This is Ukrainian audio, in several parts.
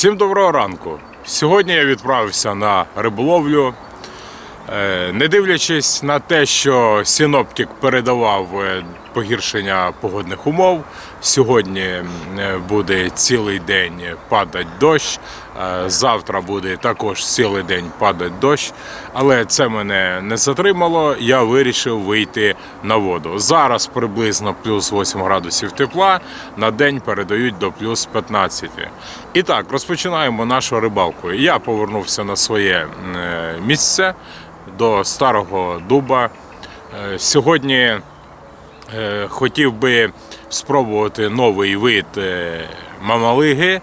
Всім доброго ранку. Сьогодні я відправився на риболовлю. Е, Не дивлячись на те, що синоптик передавав е, погіршення погодних умов, сьогодні е, буде цілий день падати дощ, завтра буде також цілий день падати дощ, але це мене не затримало. Я вирішив вийти на воду. Зараз приблизно плюс 8 градусів тепла, на день передають до плюс 15. І так, розпочинаємо нашу рибалку. Я повернувся на своє е, місце до старого дуба. Е, Сьогодні е, хотів би спробувати новий вид е, мамалиги.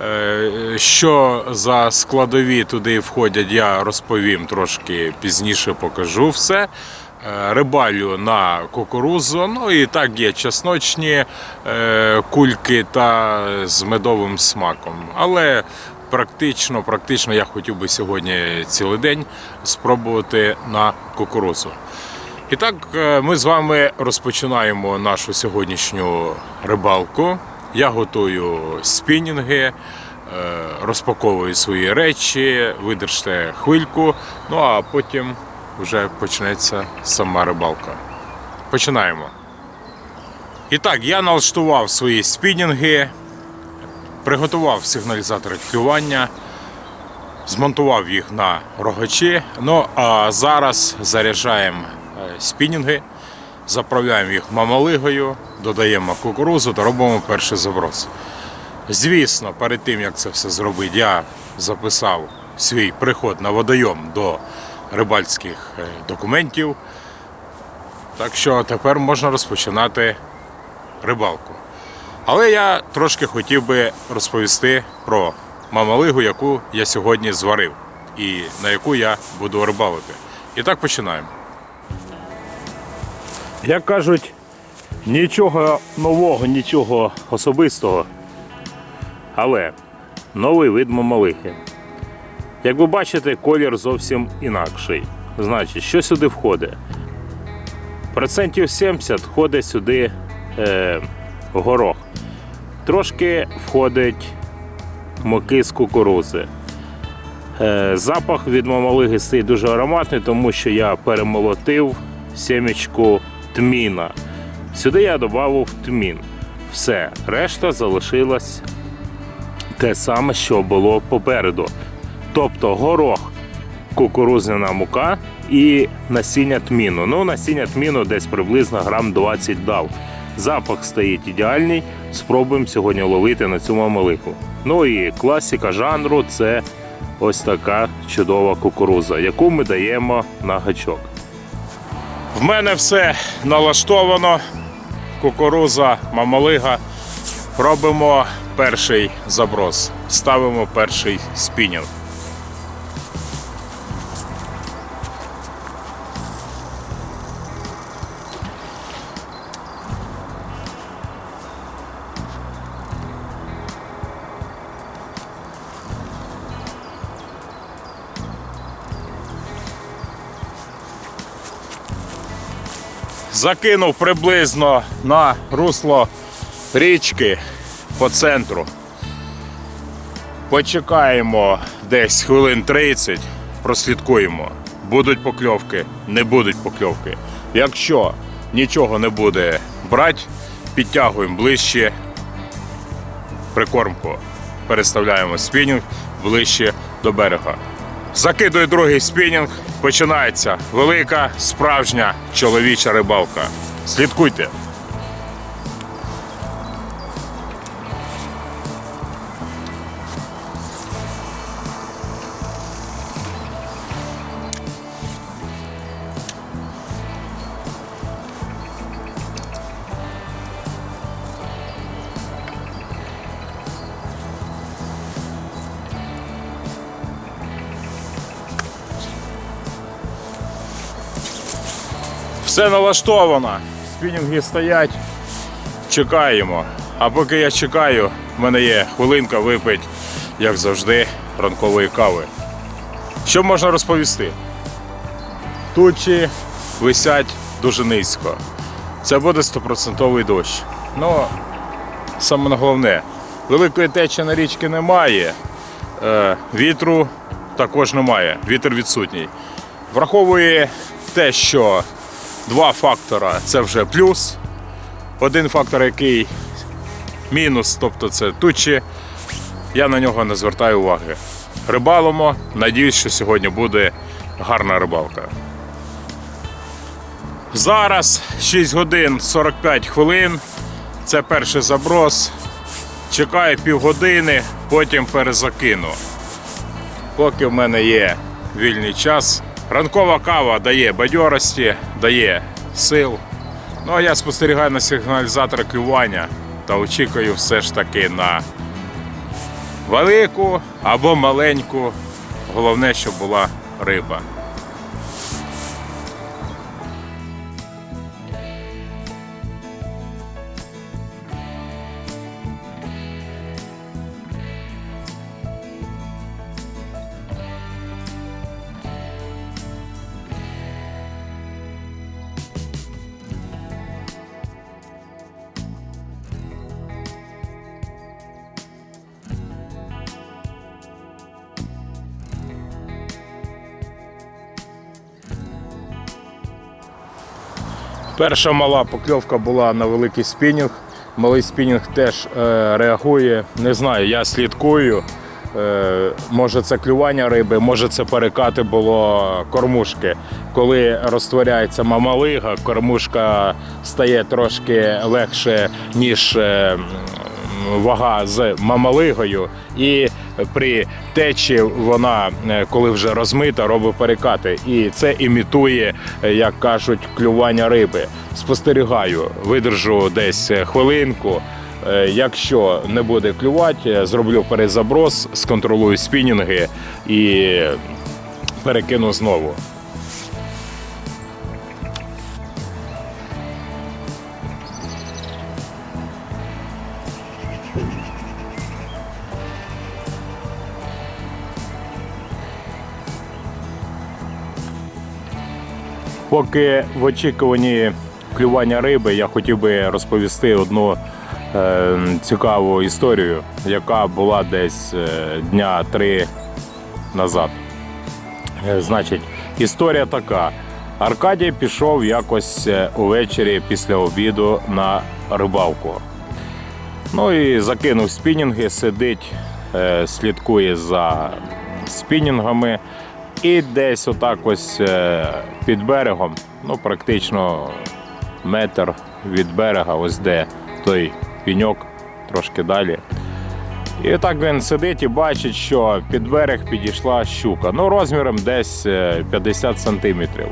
Е, Що за складові туди входять, я розповім трошки пізніше, покажу все. Е, Рибалю на кукурузу, ну і так є чесночні е, кульки та з медовим смаком. Але практично, практично я хотів би сьогодні цілий день спробувати на кукурузу. І так, ми з вами розпочинаємо нашу сьогоднішню рибалку. Я готую спінінги, е, розпаковую свої речі, видержте хвильку, ну а потім вже почнеться сама рибалка. Починаємо. І так, я налаштував свої спінінги, приготував сигналізатори клювання, змонтував їх на рогачі. Ну а зараз заряджаємо е, спінінги, заправляємо їх мамалигою, додаємо кукурузу та робимо перший заброс. Звісно, перед тим як це все зробити, я записав свій приход на водойом до рибальських е, документів. Так що тепер можна розпочинати рибалку. Але я трошки хотів би розповісти про мамалигу, яку я сьогодні зварив і на яку я буду рибалити. І так починаємо. Як кажуть, нічого нового, нічого особистого. Але новий вид мамалихи. Як ви бачите, колір зовсім інакший. Значить, що сюди входить? Процентів 70 входить сюди е, горох. Трошки входить муки з кукурузи. Е, запах від мамалиги стоїть дуже ароматний, тому що я перемолотив сімечку тміна. Сюди я додав тмін. Все, решта залишилась те саме, що було попереду. Тобто горох, кукурузяна мука і насіння тміну. Ну, насіння тміну десь приблизно грам 20 дав. Запах стоїть ідеальний. Спробуємо сьогодні ловити на цю мамалику. Ну і класика жанру це ось така чудова кукуруза, яку ми даємо на гачок. В мене все налаштовано. Кукуруза, мамалига. Робимо перший заброс. Ставимо перший спінінг. Закинув приблизно на русло річки по центру. Почекаємо десь хвилин 30, прослідкуємо. Будуть покльовки, не будуть покльовки. Якщо нічого не буде брати, підтягуємо ближче прикормку. Переставляємо спінінг ближче до берега. Закидую другий спінінг. Починається велика справжня чоловіча рибалка. Слідкуйте. Все налаштовано. Спінінги стоять. Чекаємо. А поки я чекаю, в мене є хвилинка випить, як завжди, ранкової кави. Що можна розповісти? Тучі висять дуже низько. Це буде 100% дощ. Ну, саме головне, великої течії на річці немає. Е, Вітру також немає, вітер відсутній. Враховує те, що два фактора це вже плюс, один фактор, який мінус, тобто це тучі, я на нього не звертаю уваги. Рибалимо, надіюсь, що сьогодні буде гарна рибалка. Зараз 6 годин 45 хвилин. Це перший заброс. Чекаю півгодини, потім перезакину. Поки в мене є вільний час. Ранкова кава дає бадьорості, дає сил. Ну а я спостерігаю на сигналізатор клювання та очікую все ж таки на велику або маленьку. Головне, щоб була риба. Перша мала покльовка була на великий спінінг. Малий спінінг теж е, реагує. Не знаю, я слідкую. Е, може це клювання риби, може це перекати було кормушки. Коли розтворяється мамалига, кормушка стає трошки легше, ніж е, вага з мамалигою. І при течі вона, е, коли вже розмита, робить перекати. І це імітує, е, як кажуть, клювання риби. Спостерігаю, видержу десь хвилинку. Е, Якщо не буде клювати, зроблю перезаброс, сконтролюю спінінги і перекину знову. Поки в очікуванні клювання риби, я хотів би розповісти одну е, цікаву історію, яка була десь е, дня три назад. Е, Значить, історія така. Аркадій пішов якось е, увечері після обіду на рибалку. Ну і закинув спінінги, сидить, слідкує за спінінгами. І десь отак ось е, під берегом, ну практично метр від берега, ось де той піньок, трошки далі. І так він сидить і бачить, що під берег підійшла щука. Ну, розміром десь е, 50 сантиметрів.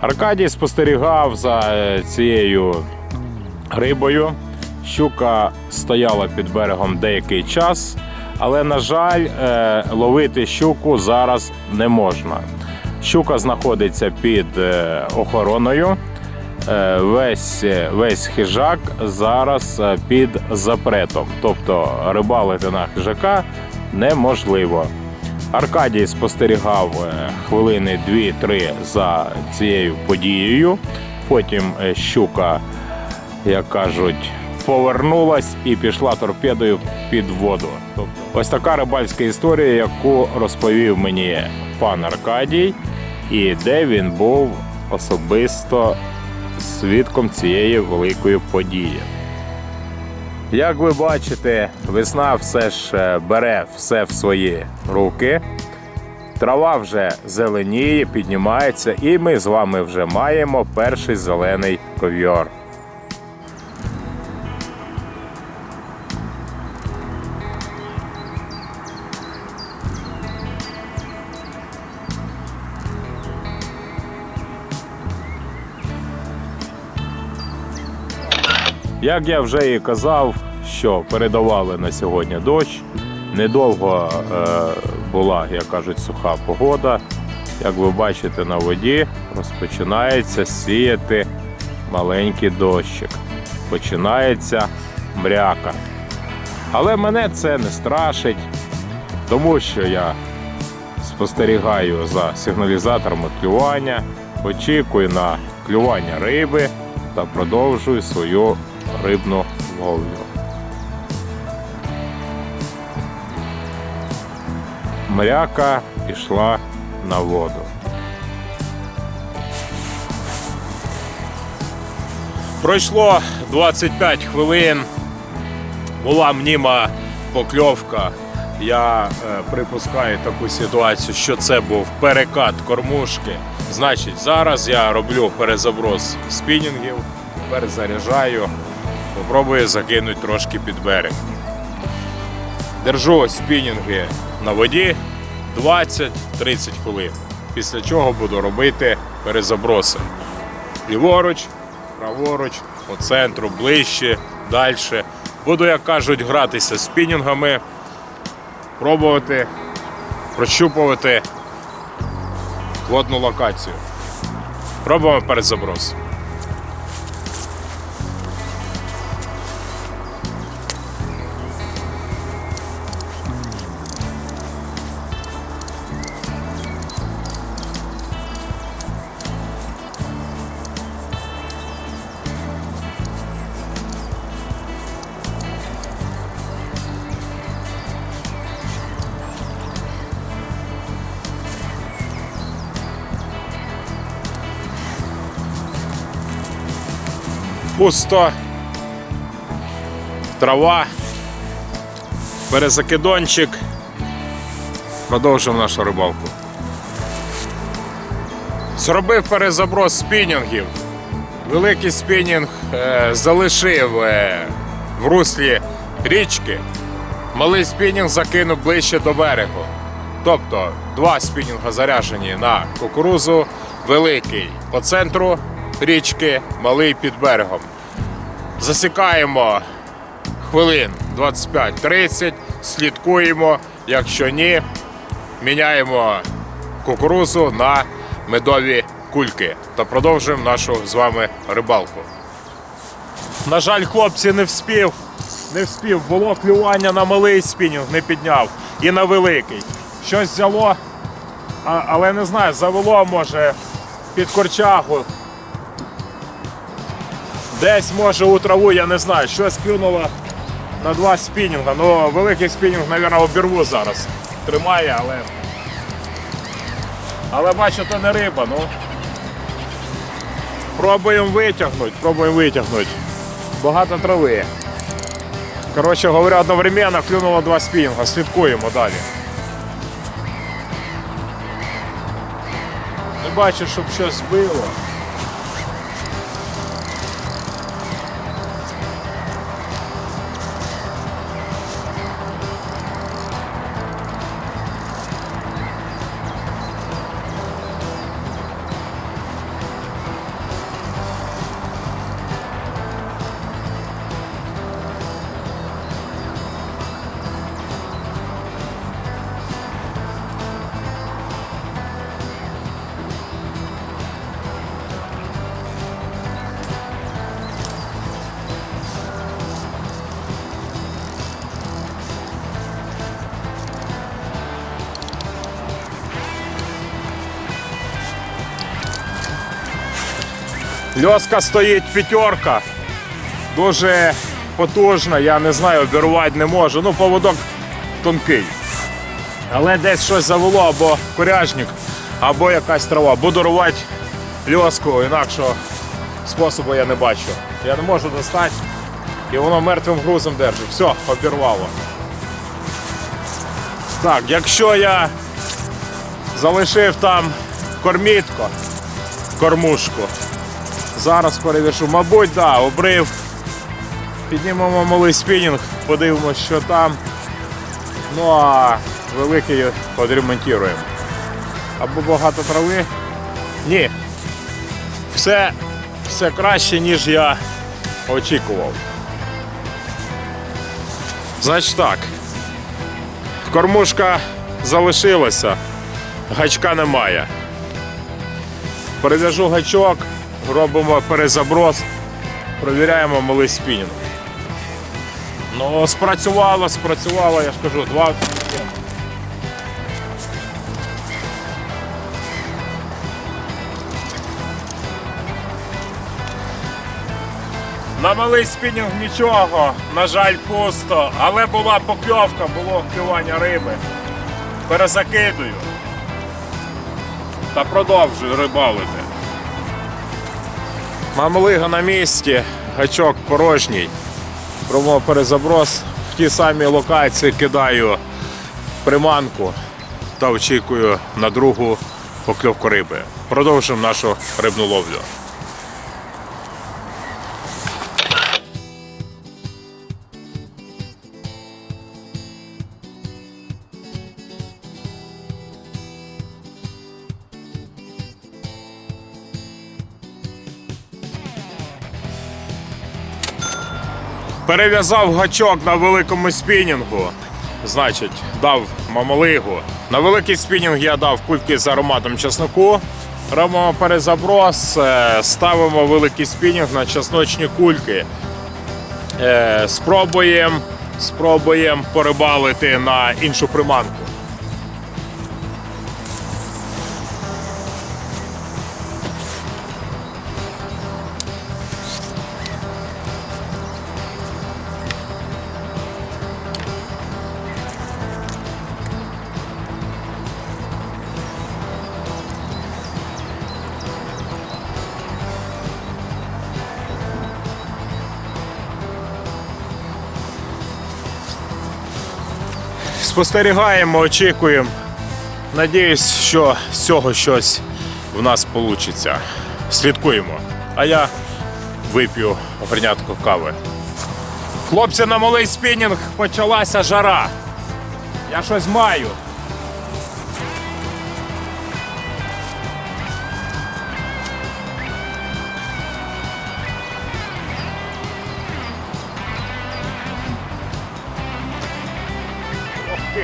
Аркадій спостерігав за е, цією рибою. Щука стояла під берегом деякий час, але, на жаль, е, ловити щуку зараз не можна. Щука знаходиться під е, охороною. Е, Весь, весь хижак зараз під запретом. Тобто рибалити на хижака неможливо. Аркадій спостерігав хвилини 2-3 за цією подією. Потім щука, як кажуть, повернулась і пішла торпедою під воду. Ось така рибальська історія, яку розповів мені пан Аркадій, і де він був особисто свідком цієї великої події. Як ви бачите, весна все ж е, бере все в свої руки. Трава вже зеленіє, піднімається, і ми з вами вже маємо перший зелений ковьор. Як я вже і казав, що передавали на сьогодні дощ. Недовго е, була, як кажуть, суха погода. Як ви бачите на воді, розпочинається сіяти маленький дощик. Починається мряка. Але мене це не страшить, тому що я спостерігаю за сигналізатором клювання, очікую на клювання риби та продовжую свою рибну ловлю. Мряка пішла на воду. Пройшло 25 хвилин. Була мніма покльовка. Я е, припускаю таку ситуацію, що це був перекат кормушки. Значить, зараз я роблю перезаброс спінінгів, перезаряджаю, попробую закинути трошки під берег. Держу спінінги на воді 20-30 хвилин. Після чого буду робити перезаброси. Ліворуч, праворуч, по центру, ближче, далі. Буду, як кажуть, гратися спінінгами, пробувати, прощупувати водну локацію. Пробуємо перезаброс. Пусто. Трава. Перезакидончик. Продовжуємо нашу рибалку. Зробив перезаброс спінінгів. Великий спінінг е, залишив е, в руслі річки. Малий спінінг закинув ближче до берегу. Тобто два спінінга заряджені на кукурузу, великий по центру річки, малий під берегом. Засікаємо хвилин 25-30, слідкуємо. Якщо ні, міняємо кукурузу на медові кульки та продовжуємо нашу з вами рибалку. На жаль, хлопці не вспів. Не вспів. Було клювання на малий спінінг, не підняв. І на великий. Щось взяло, але не знаю, завело може під корчагу. Десь може у траву, я не знаю, щось клюнуло на два спінінга. Ну, великий спінінг, мабуть, обірву зараз. Тримає, але. Але бачу, то не риба, ну. Пробуємо витягнути, пробуємо витягнути. Багато трави. Коротше говоря, одновременно клюнуло два спінінга. Слідкуємо далі. Не бачу, щоб щось було. Льоска стоїть п'ятерка. Дуже потужна, я не знаю, обірвати не можу. Ну, поводок тонкий. Але десь щось завело, або коряжник, або якась трава. Буду рвати льоску, інакшого способу я не бачу. Я не можу достати. І воно мертвим грузом держить. Все, обірвало. Так, якщо я залишив там кормітко, кормушку, Зараз перевіршу. Мабуть, да, обрив. Піднімемо малий спінінг, подивимося, що там. Ну а великий відремонтуємо. Або багато трави. Ні. Все, все краще, ніж я очікував. Значить так. Кормушка залишилася, гачка немає. Перев'яжу гачок, робимо перезаброс, провіряємо малий спінінг. Ну, спрацювало, спрацювало, я ж кажу, два. На малий спінінг нічого, на жаль, пусто, але була покльовка, було клювання риби. перезакидую та продовжую рибалити. Мамлига на місці, гачок порожній. Робимо перезаброс. В ті самі локації кидаю приманку та очікую на другу покльовку риби. Продовжимо нашу рибну ловлю. Перев'язав гачок на великому спінінгу. Значить, дав мамалигу. На великий спінінг я дав кульки з ароматом чесноку. Робимо перезаброс, е, ставимо великий спінінг на чесночні кульки. Е, Спробуємо спробуємо порибалити на іншу приманку. Спостерігаємо, очікуємо. Надіюсь, що з цього щось в нас вийде. Слідкуємо. А я вип'ю горнятку кави. Хлопці, на малий спінінг почалася жара. Я щось маю.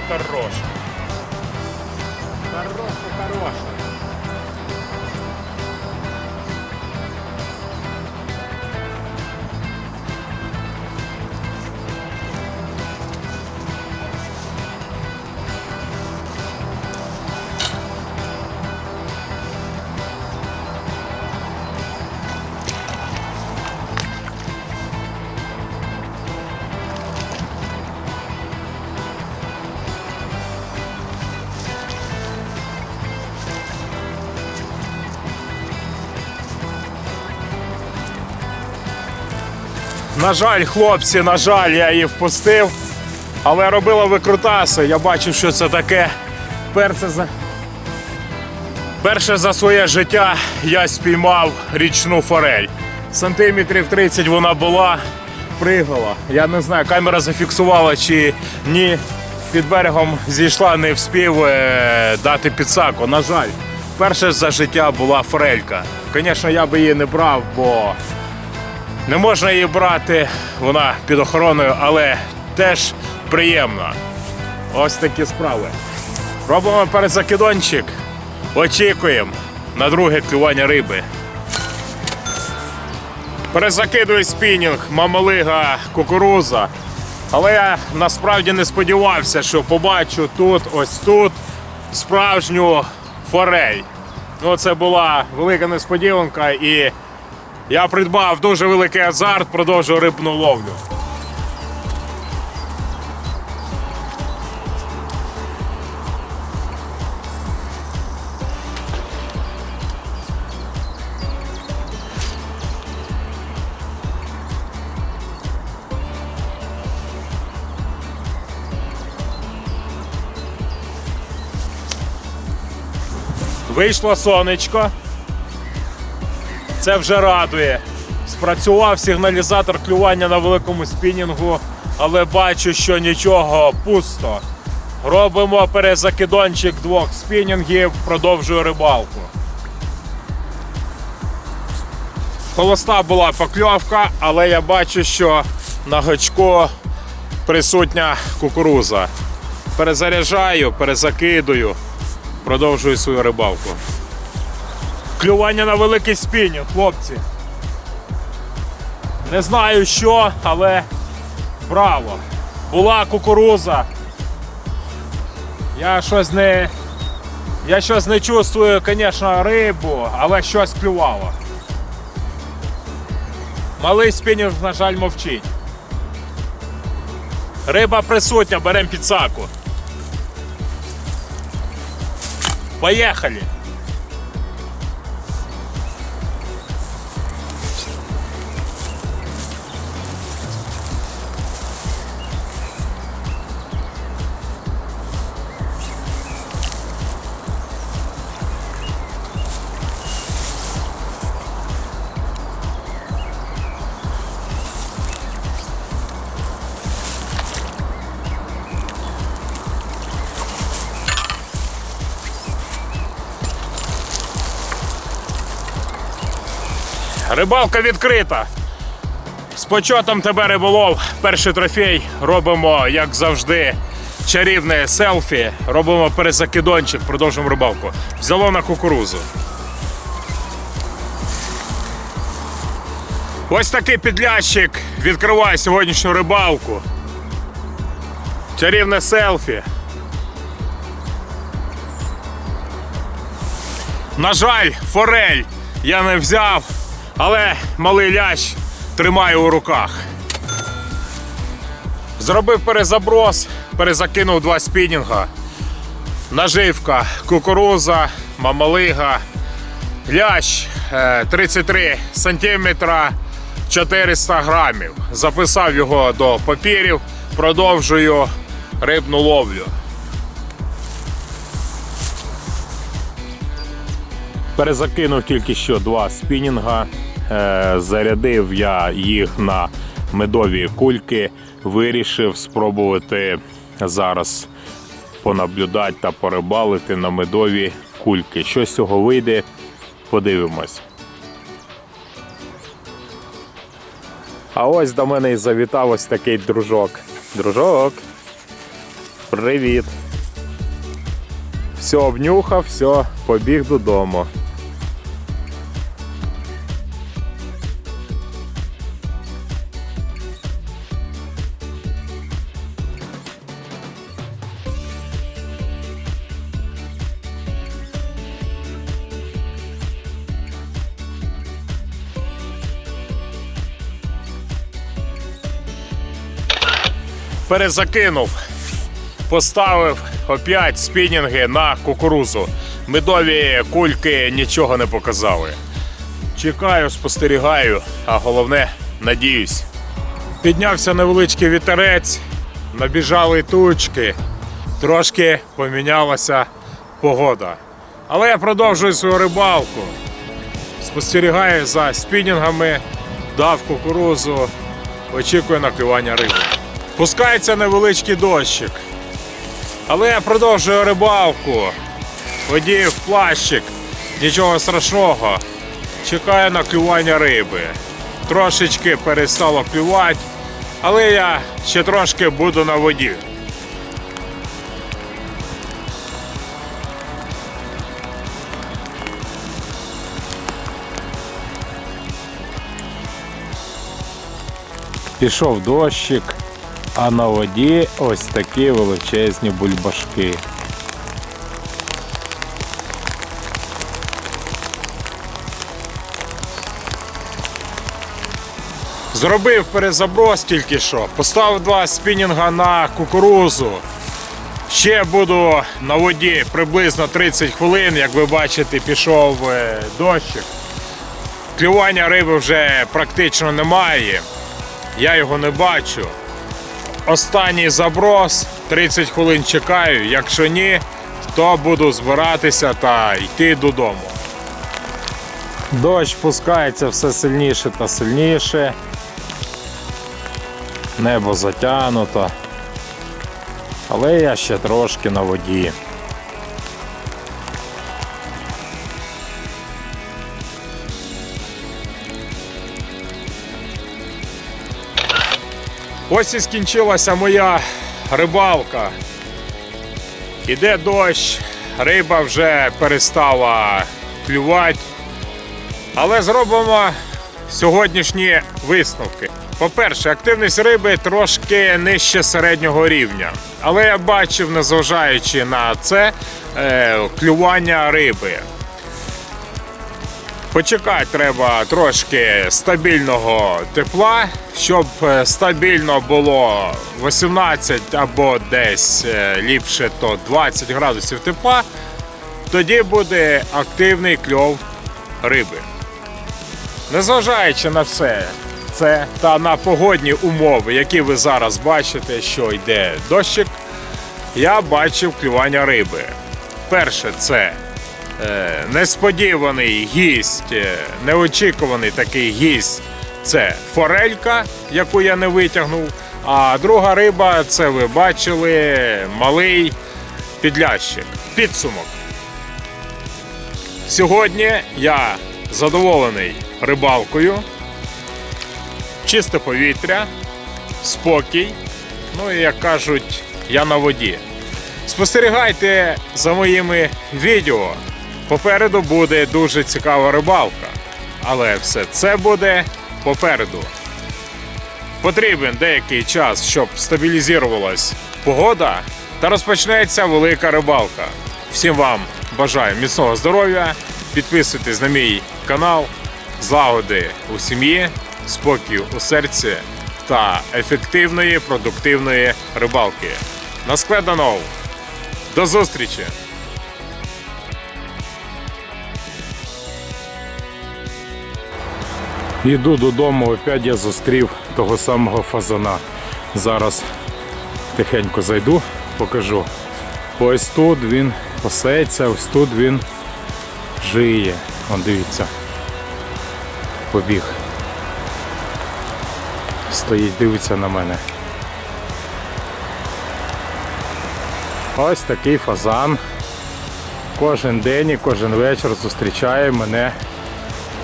Хороший. Хороший, хороший. На жаль, хлопці, на жаль, я її впустив. Але робила викрутаси. Я бачив, що це таке. Перше за... Перше за своє життя я спіймав річну форель. Сантиметрів 30 вона була, пригала. Я не знаю, камера зафіксувала чи ні. Під берегом зійшла, не вспів е, дати підсаку. На жаль, перше за життя була форелька. Звісно, я би її не брав, бо не можна її брати, вона під охороною, але теж приємно. Ось такі справи. Робимо перезакидончик, очікуємо на друге клювання риби. Перезакидую спінінг, мамалига, кукуруза. Але я насправді не сподівався, що побачу тут, ось тут справжню форель. Ну, це була велика несподіванка і я придбав дуже великий азарт, продовжую рибну ловлю. Вийшло сонечко. Це вже радує. Спрацював сигналізатор клювання на великому спінінгу, але бачу, що нічого пусто. Робимо перезакидончик двох спінінгів, продовжую рибалку. Холоста була покльовка, але я бачу, що на гачку присутня кукуруза. Перезаряджаю, перезакидую, продовжую свою рибалку. Клювання на великий спінінг, хлопці. Не знаю що, але браво. Була кукуруза. Я щось не. Я щось не чувствую, звісно, рибу, але щось клювало. Малий спінінг, на жаль, мовчить. Риба присутня, беремо підсаку. Поїхали! Рибалка відкрита. З почотом тебе риболов. Перший трофей робимо, як завжди, чарівне селфі. Робимо перезакидончик, продовжуємо рибалку. Взяло на кукурузу. Ось такий підлящик відкриває сьогоднішню рибалку. Чарівне селфі. На жаль, форель я не взяв, але малий лящ тримаю у руках. Зробив перезаброс, перезакинув два спінінга. Наживка, кукуруза, мамалига, лящ е, 33 сантиметра 400 грамів. Записав його до папірів, продовжую рибну ловлю. Перезакинув тільки що два спінінга. Е, Зарядив я їх на медові кульки. Вирішив спробувати зараз понаблюдати та порибалити на медові кульки. Що з цього вийде, подивимось. А ось до мене і завітав ось такий дружок. Дружок. Привіт. Все обнюхав, все, побіг додому. Перезакинув. Поставив опять спінінги на кукурузу. Медові кульки нічого не показали. Чекаю, спостерігаю, а головне, надіюсь. Піднявся невеличкий вітерець, набіжали тучки, трошки помінялася погода. Але я продовжую свою рибалку. Спостерігаю за спінінгами, дав кукурузу, очікую на клювання риби. Пускається невеличкий дощик. Але я продовжую рибалку. Водію в плащик. Нічого страшного. Чекаю на клювання риби. Трошечки перестало клювати, але я ще трошки буду на воді. Пішов дощик, а на воді ось такі величезні бульбашки. Зробив перезаброс тільки що. Поставив два спінінга на кукурузу. Ще буду на воді приблизно 30 хвилин. Як ви бачите, пішов е, дощик. Клювання риби вже практично немає. Я його не бачу. Останній заброс, 30 хвилин чекаю. Якщо ні, то буду збиратися та йти додому. Дощ пускається все сильніше та сильніше. Небо затягнуто. Але я ще трошки на воді. Ось і скінчилася моя рибалка. Іде дощ, риба вже перестала клювати. Але зробимо сьогоднішні висновки. По-перше, активність риби трошки нижче середнього рівня. Але я бачив, незважаючи на це, е, клювання риби. Почекати треба трошки стабільного тепла, щоб е, стабільно було 18 або десь е, ліпше то 20 градусів тепла. тоді буде активний кльов риби. Незважаючи на все це та на погодні умови, які ви зараз бачите, що йде дощик, я бачив клювання риби. Перше, це е, несподіваний гість, неочікуваний такий гість це форелька, яку я не витягнув. А друга риба це ви бачили малий підлящик. Підсумок. Сьогодні я задоволений рибалкою, чисте повітря, спокій. Ну і як кажуть, я на воді. Спостерігайте за моїми відео. Попереду буде дуже цікава рибалка. Але все це буде попереду. Потрібен деякий час, щоб стабілізувалась погода та розпочнеться велика рибалка. Всім вам бажаю міцного здоров'я, підписуйтесь на мій канал, злагоди у сім'ї, спокою у серці та ефективної продуктивної рибалки. На складанов! До зустрічі! Йду додому, опять я зустрів того самого фазана. Зараз тихенько зайду, покажу. Ось тут він пасеться, ось тут він жиє. Вон дивіться. Побіг. Стоїть, дивиться на мене. Ось такий фазан. Кожен день і кожен вечір зустрічає мене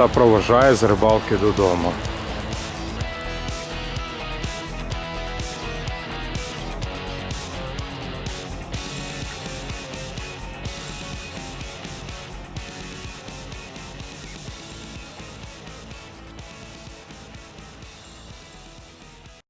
та проважає з рибалки додому.